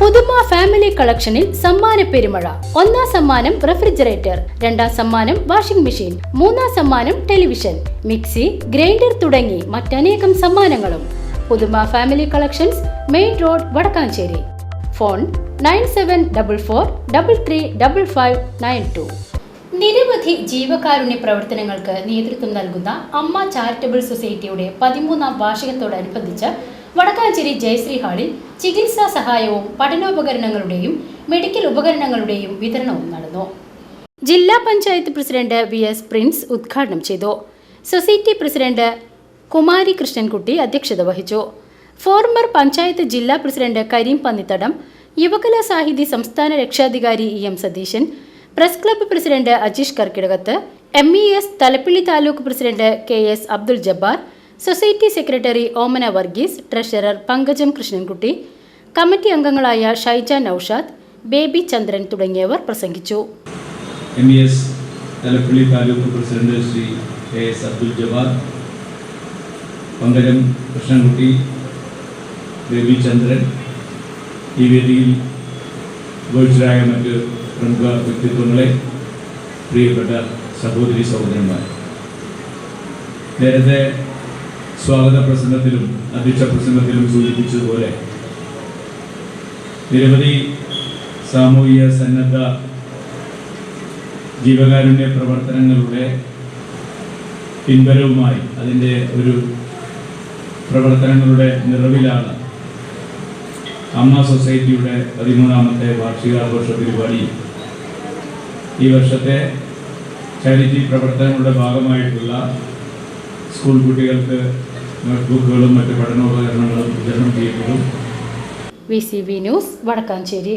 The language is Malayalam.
പുതുമ ഫാമിലി കളക്ഷനിൽ സമ്മാന പെരുമഴ. ഒന്നാം സമ്മാനം റെഫ്രിജറേറ്റർ രണ്ടാം സമ്മാനം വാഷിംഗ് മെഷീൻ മൂന്നാം സമ്മാനം ടെലിവിഷൻ മിക്സി ഗ്രൈൻഡർ തുടങ്ങി മറ്റനേകം സമ്മാനങ്ങളും. Puthuma family collections main road Vadakkanchery. Phone nine seven double four double three double five nine two. നിരവധി ജീവകാരുണ്യ പ്രവർത്തനങ്ങൾക്ക് നേതൃത്വം നൽകുന്ന അമ്മ ചാരിറ്റബിൾ സൊസൈറ്റിയുടെ പതിമൂന്നാം വാർഷികത്തോടനുബന്ധിച്ച് വടക്കാഞ്ചേരി ജയശ്രീ ഹാളിൽ ചികിത്സാ സഹായവും പഠനോപകരണങ്ങളുടെയും മെഡിക്കൽ ഉപകരണങ്ങളുടെയും വിതരണവും നടന്നു. ജില്ലാ panchayat president V S Prince ഉദ്ഘാടനം ചെയ്തു. സൊസൈറ്റി പ്രസിഡന്റ് കുമാരി കൃഷ്ണൻകുട്ടി അധ്യക്ഷത വഹിച്ചു. ഫോർമർ പഞ്ചായത്ത് ജില്ലാ പ്രസിഡന്റ് കരീം പന്നിത്തടം യുവകലാ സാഹിതി സംസ്ഥാന രക്ഷാധികാരി E M Satheeshan press club president Ajeesh Karkkidakathu M E S Thalappilly taluk president K S Abdul Jabbar society secretary Omana Varghese treasurer Pankajam Krishnankutty committee അംഗങ്ങളായ ഷൈജ നൌഷാദ് ബേബി ചന്ദ്രൻ തുടങ്ങിയവർ പ്രസംഗിച്ചു. M E S Thalappally taluk president Shri K S Abdul Jawar Pankajam Krishnankutty Baby Chandran ഈ വേദിയിൽ ഉപയോഗിച്ചതായ മറ്റ് പ്രമുഖ വ്യക്തിത്വങ്ങളെ പ്രിയപ്പെട്ട സഹോദരി സഹോദരന്മാർ നേരത്തെ സ്വാഗത പ്രസംഗത്തിലും അധ്യക്ഷ പ്രസംഗത്തിലും സൂചിപ്പിച്ചതുപോലെ നിരവധി സാമൂഹിക സന്നദ്ധ ജീവകാരുണ്യ പ്രവർത്തനങ്ങളുടെ പിൻബലവുമായി അതിന്റെ ഒരു പ്രവർത്തനങ്ങളുടെ നിറവിലാണ് അമ്മ സൊസൈറ്റിയുടെ പതിമൂന്നാമത്തെ വാർഷികാഘോഷ പരിപാടി. ഈ വർഷത്തെ ചാരിറ്റി പ്രവർത്തനങ്ങളുടെ ഭാഗമായിട്ടുള്ള സ്കൂൾ കുട്ടികൾക്ക് നോട്ട്ബുക്കുകളും മറ്റ് പഠനോപകരണങ്ങളും വിതരണം ചെയ്യപ്പെടും. V C B news Vadakkanchery.